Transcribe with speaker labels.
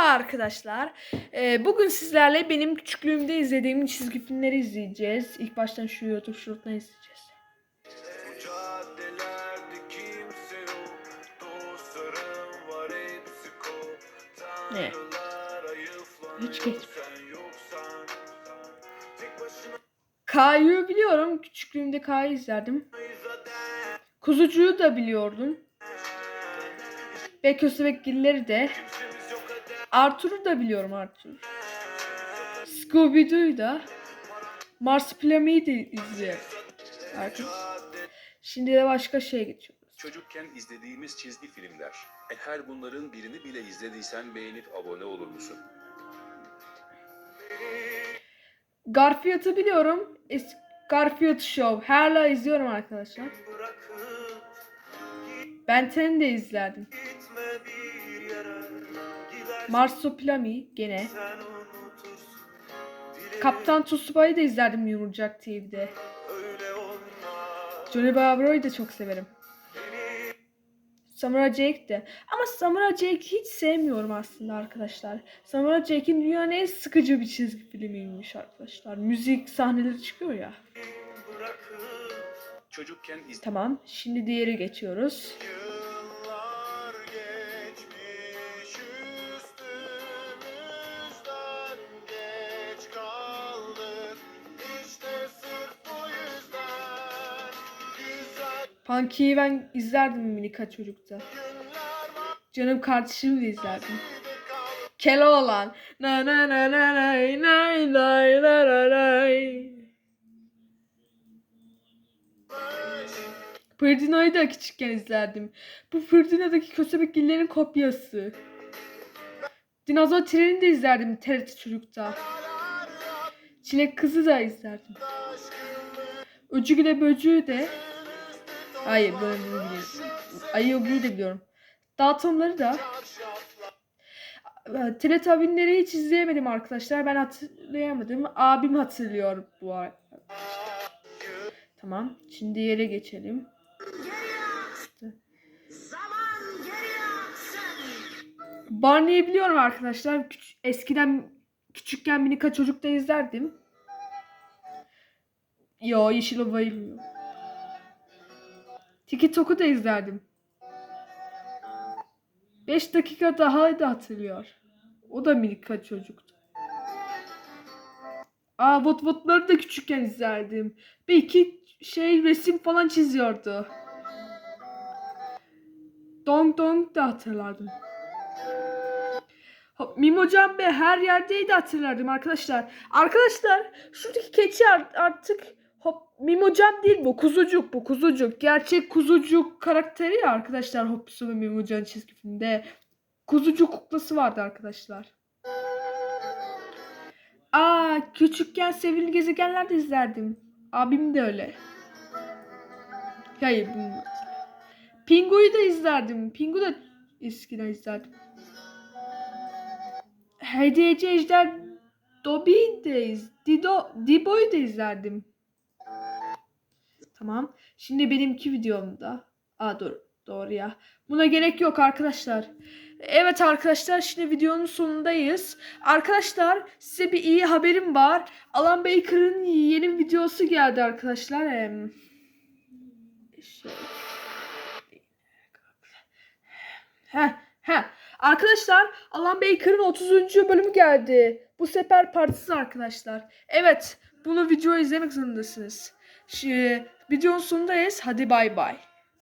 Speaker 1: arkadaşlar. Ee, bugün sizlerle benim küçüklüğümde izlediğim çizgi filmleri izleyeceğiz. İlk baştan şu YouTube şuruttan izleyeceğiz. Ne? Hiç geç.
Speaker 2: Sen yoksan Tek başına
Speaker 1: Kayu'yu biliyorum. Küçüklüğümde Kayu'yu izlerdim. Kuzucuğu da biliyordum. Ve Köstebekgilleri de. Arthur'u da biliyorum Arthur. Scooby-Doo'yu da. Marsupilami'yi de izliyorum. Arkadaşlar. Şimdi de başka şeye geçiyoruz.
Speaker 3: Çocukken izlediğimiz çizgi filmler. Eğer bunların birini bile izlediysen beğenip abone olur musun?
Speaker 1: Garfield'ı biliyorum. Es Garfield Show. Hala izliyorum arkadaşlar. Ben 10'i de izlerdim. Marsupilami gene. Kaptan Tsuba'yı da izlerdim Yumurcak TV'de. Johnny Bravo'yu da çok severim. Samurai Jack de. Ama Samurai Jack hiç sevmiyorum aslında arkadaşlar. Samurai Jack'in dünyanın en sıkıcı bir çizgi filmiymiş arkadaşlar. Müzik sahneleri çıkıyor ya.
Speaker 3: Çocukken iz
Speaker 1: Tamam. Şimdi diğeri geçiyoruz. Punky'yi ben izlerdim minika çocukta. Canım kardeşimle izlerdim.
Speaker 2: vaktidir kalmış
Speaker 1: Keloğlan. Na na na na nay nay nay na na nay. Ferdinand'ı da küçükken izlerdim. Bu Ferdinand'daki köstebekgillerin kopyası. Dinozor Treni de izlerdim TRT Çocuk'ta. Çilek Kızı da izlerdim. Öcügüle Böcüğü de. Hayır böyle biliyorum. Ayı de biliyorum. Dağıtımları da. Ee, Teletubbies'leri hiç izleyemedim arkadaşlar. Ben hatırlayamadım. Abim hatırlıyor bu arada. Tamam. Şimdi yere geçelim. Barney'i biliyorum arkadaşlar. Eskiden küçükken minika çocukta izlerdim. Yo Yeşil Ova'yı bilmiyorum. Tiki da izlerdim. 5 dakika daha da hatırlıyor. O da minika çocuktu. Aa Vot Vot'ları da küçükken izlerdim. Bir iki şey resim falan çiziyordu. Dong Dong da hatırlardım. Hop, Mimocan Bey her yerdeydi hatırlardım arkadaşlar. Arkadaşlar şuradaki keçi art- artık hop Mimocan değil bu kuzucuk bu kuzucuk. Gerçek kuzucuk karakteri ya arkadaşlar Hopsu ve Mimocan çizgi filmde. Kuzucuk kuklası vardı arkadaşlar. Aa küçükken Sevimli Gezegenler de izlerdim. Abim de öyle. Hayır bu. Pingu'yu da izlerdim. Pingu da eskiden izlerdim. Hediyeci Ejder Dobby'yi de iz, Dido, Dibo'yu da izlerdim. Tamam. Şimdi benimki videomda. Aa dur. Doğru ya. Buna gerek yok arkadaşlar. Evet arkadaşlar şimdi videonun sonundayız. Arkadaşlar size bir iyi haberim var. Alan Baker'ın yeni videosu geldi arkadaşlar. Em, Şey. Heh, heh. Arkadaşlar Alan Baker'ın 30. bölümü geldi. Bu sefer partisi arkadaşlar. Evet bunu video izlemek zorundasınız. Videonun sonundayız. Hadi bay bay.